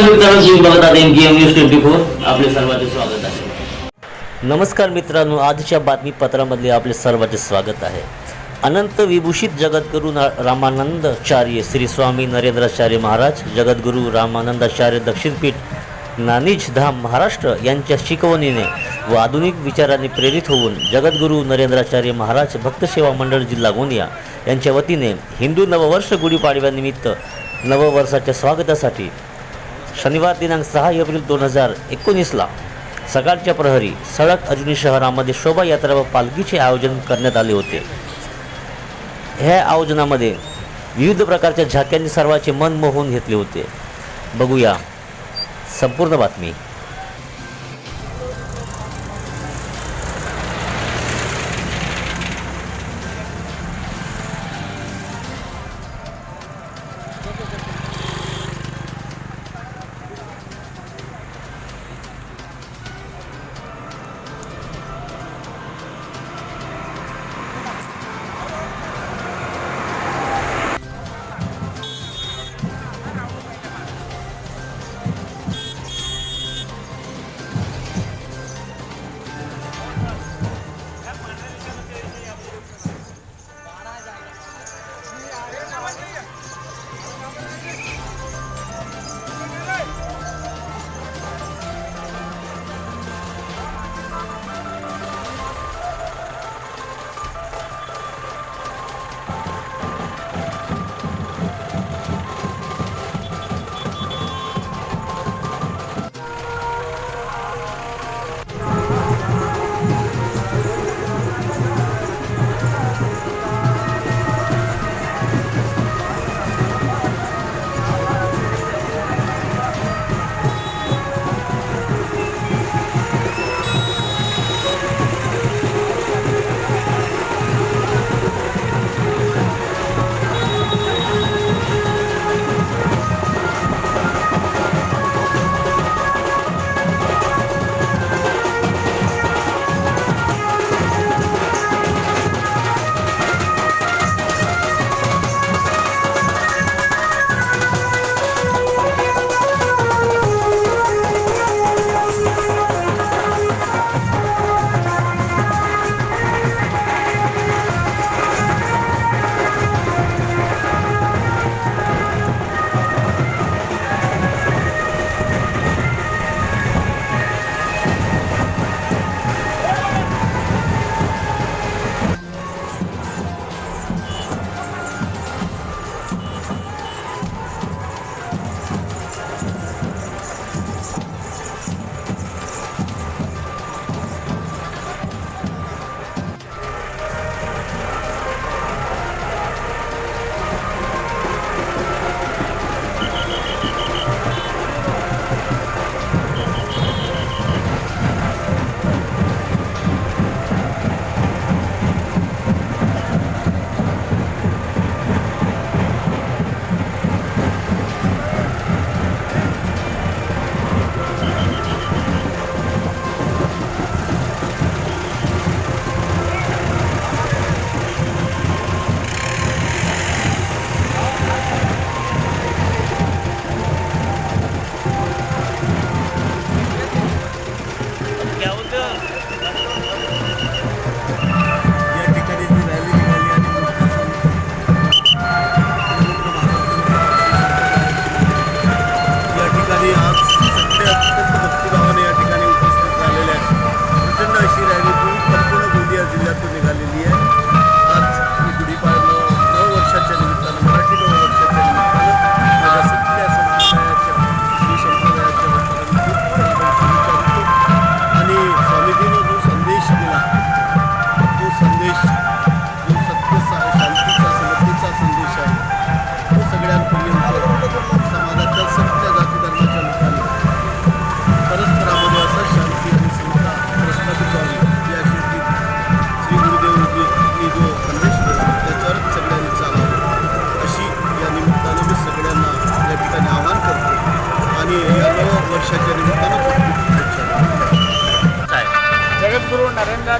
नमस्कार मित्रांनो बघत न्यूज ट्वेंटी फोर आपले सर्वांचे स्वागत आहे नमस्कार मित्रांनो आजच्या बातमीपत्रामध्ये आपले सर्वांचे स्वागत आहे. अनंत विभूषित जगद्गुरू रामानंदाचार्य श्री स्वामी नरेंद्राचार्य महाराज जगद्गुरू रामानंदाचार्य दक्षिणपीठ नानिज धाम महाराष्ट्र यांच्या शिकवणीने व आधुनिक विचाराने प्रेरित होऊन जगद्गुरू नरेंद्राचार्य महाराज भक्तसेवा मंडळ जिल्हा गोंदिया यांच्या वतीने हिंदू नववर्ष गुढीपाडव्यानिमित्त नववर्षाच्या स्वागतासाठी शनिवार दिनांक सहा एप्रिल दोन हजार एकोणीसला सकाळच्या प्रहरी सडक अजनी शहरामध्ये शोभायात्रा व पालखीचे आयोजन करण्यात आले होते. ह्या आयोजनामध्ये विविध प्रकारच्या झाक्यांनी सर्वांचे मन मोहून घेतले होते. बघूया संपूर्ण बातमी.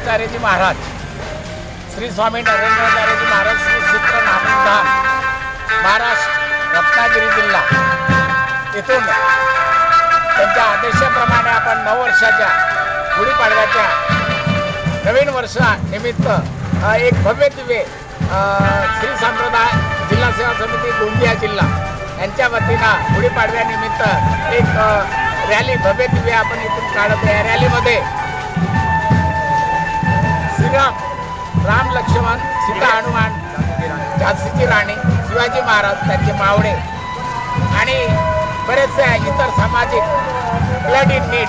नरेंद्राचार्यजी महाराज. श्री स्वामी नरेंद्राचार्यजी महाराज श्री सूत्र नामधाम महाराष्ट्र रत्नागिरी जिल्हा. इथून त्यांच्या आदेशाप्रमाणे आपण नऊ वर्षाच्या गुढीपाडव्याच्या नवीन वर्षानिमित्त एक भव्य दिव्य श्री संप्रदाय जिल्हा सेवा समिती गोंदिया जिल्हा यांच्या वतीनं गुढीपाडव्यानिमित्त एक रॅली भव्य दिव्य आपण इथून काढत आहे. या रॅलीमध्ये श्रीराम राम लक्ष्मण सीता हनुमान झाशीची राणी शिवाजी महाराज त्यांचे मावळे आणि बरेचसे इतर सामाजिक ब्लड इन नीट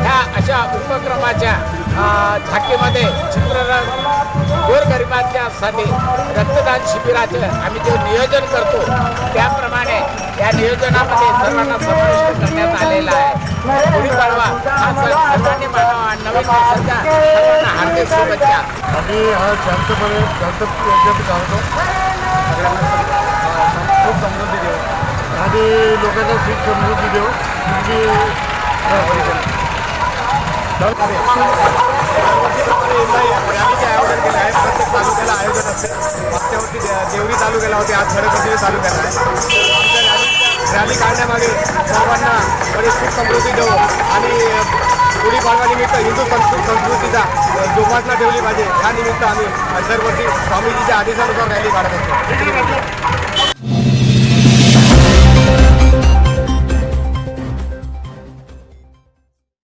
ह्या अशा उपक्रमाच्या झाकीमध्ये चित्ररंग गोरगरिबांच्यासाठी रक्तदान शिबिराचं आम्ही जे नियोजन करतो त्याप्रमाणे या नियोजनामध्ये सर्वांना समाविष्ट करण्यात आलेला आहे. गुढीपाडवा हा सर्वांनी मानावा आणि नवीन वर्षाच्या सर्वांना हार्दिक शुभेच्छा आणि हा शांतपणे शांत याच्यात काढतो सगळ्यांना खूप समृद्धी देऊ आणि लोकांना सुख समृद्धी देऊ तुमची केलं आहे प्रत्येक जोपासना ठेवली पाहिजे. या निमित्त आम्ही दरवर्षी स्वामीजीच्या आदेशानुसार रॅली काढत असतो